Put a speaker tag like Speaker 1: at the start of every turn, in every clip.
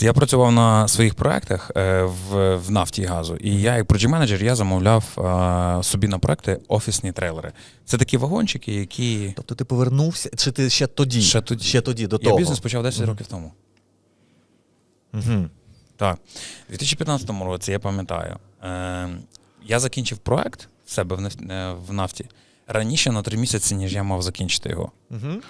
Speaker 1: Я працював на своїх проектах е, в, в нафті і газу, і я, як проджі менеджер, я замовляв е, собі на проекти офісні трейлери. Це такі вагончики, які
Speaker 2: Тобто ти повернувся, чи ти ще тоді?
Speaker 1: Ще тоді.
Speaker 2: Ще тоді до
Speaker 1: я
Speaker 2: того.
Speaker 1: бізнес почав 10
Speaker 2: Мгм.
Speaker 1: років тому.
Speaker 2: Угу.
Speaker 1: Так, у 2015 році я пам'ятаю, е, я закінчив проект в себе в, е, в нафті раніше на три місяці, ніж я мав закінчити його.
Speaker 2: Угу.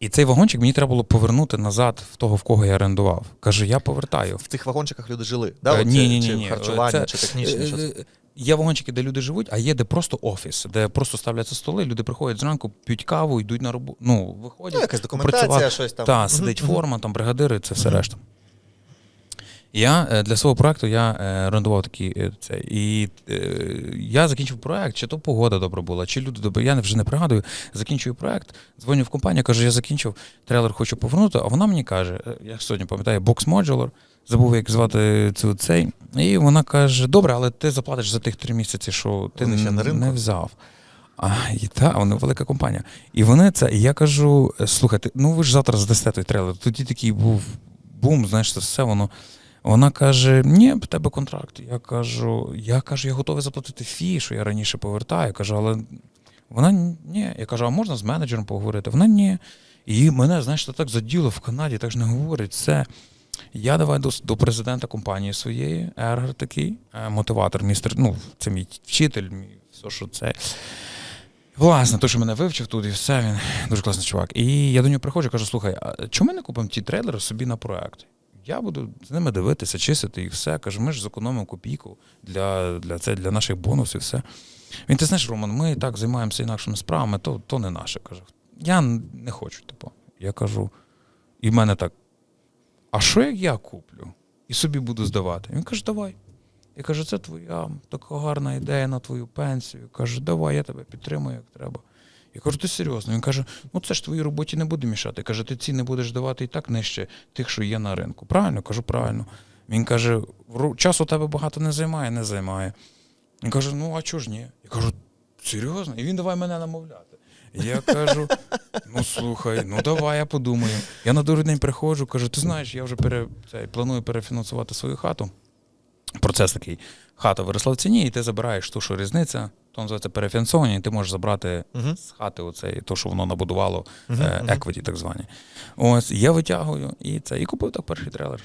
Speaker 1: І цей вагончик мені треба було повернути назад в того, в кого я орендував. Кажу, я повертаю.
Speaker 2: В цих вагончиках люди жили. Да?
Speaker 1: Е,
Speaker 2: Оце,
Speaker 1: ні, ні, ні, ні, чи
Speaker 2: харчування,
Speaker 1: Це-
Speaker 2: чи технічне. щось.
Speaker 1: Е, Є вагончики, де люди живуть, а є де просто офіс, де просто ставляться столи, люди приходять зранку, п'ють каву, йдуть на роботу. Ну, виходять.
Speaker 2: Ну, якась документація,
Speaker 1: працювати.
Speaker 2: щось там.
Speaker 1: Та,
Speaker 2: Мгм,
Speaker 1: сидить
Speaker 2: мгм.
Speaker 1: форма, там бригадири, це все решта. Я е, для свого проекту я е, орендував такі е, це. І я закінчив проект, чи то погода добра була, чи люди добре. Я вже не пригадую. Закінчую проект, дзвоню в компанію, кажу, я закінчив трейлер, хочу повернути. А вона мені каже: я сьогодні пам'ятаю, Box Modular, забув, як звати цю цей. І вона каже: добре, але ти заплатиш за тих три місяці, що ти
Speaker 2: ще на ринку?
Speaker 1: не взяв. А, і та, вони велика компанія. І вони це, і я кажу: слухайте, ну ви ж завтра здасте той трейлер. Тоді такий був бум, знаєш, це все воно. Вона каже: ні, в тебе контракт. Я кажу, я кажу, я готовий заплатити фі, що я раніше повертаю. Я кажу, але вона ні. Я кажу, а можна з менеджером поговорити? Вона ні. І мене, знаєш, так заділо в Канаді, так ж не говорить. Це я давай до, до президента компанії своєї, Ергер такий, е, мотиватор, містер, ну, це мій вчитель, мій все, що це. Власне, той, що мене вивчив тут, і все, він дуже класний чувак. І я до нього приходжу кажу: слухай, а чому ми не купимо ті трейлери собі на проект? Я буду з ними дивитися, чистити і все. Кажу, ми ж зекономимо копійку для, для, це, для наших бонусів, все. Він, ти знаєш, Роман, ми так займаємося інакшими справами, то, то не наше. Каже. Я не хочу, типу. Я кажу, і в мене так. А що як я куплю? І собі буду здавати. Він каже, давай. Я кажу, це твоя така гарна ідея на твою пенсію. Кажу, давай, я тебе підтримую, як треба. Я кажу, ти серйозно? Він каже, ну це ж твоїй роботі не буде мішати. Каже, ти ціни будеш давати і так нижче тих, що є на ринку. Правильно? Кажу, правильно. Він каже, «Ру- час у тебе багато не займає, не займає. Він каже, ну а чого ж ні? Я кажу, серйозно? І він давай мене намовляти. Я кажу: ну слухай, ну давай я подумаю. Я на другий день приходжу, кажу, ти знаєш, я вже пере, це, планую перефінансувати свою хату. Процес такий: хата виросла в ціні, і ти забираєш ту, що різниця, то називається перефінансовані, і ти можеш забрати
Speaker 2: Мгм.
Speaker 1: з хати оцей, то, що воно набудувало,
Speaker 2: Мгм,
Speaker 1: е, еквіті, так звані. Ось, я витягую і це, і купив так перший трейлер.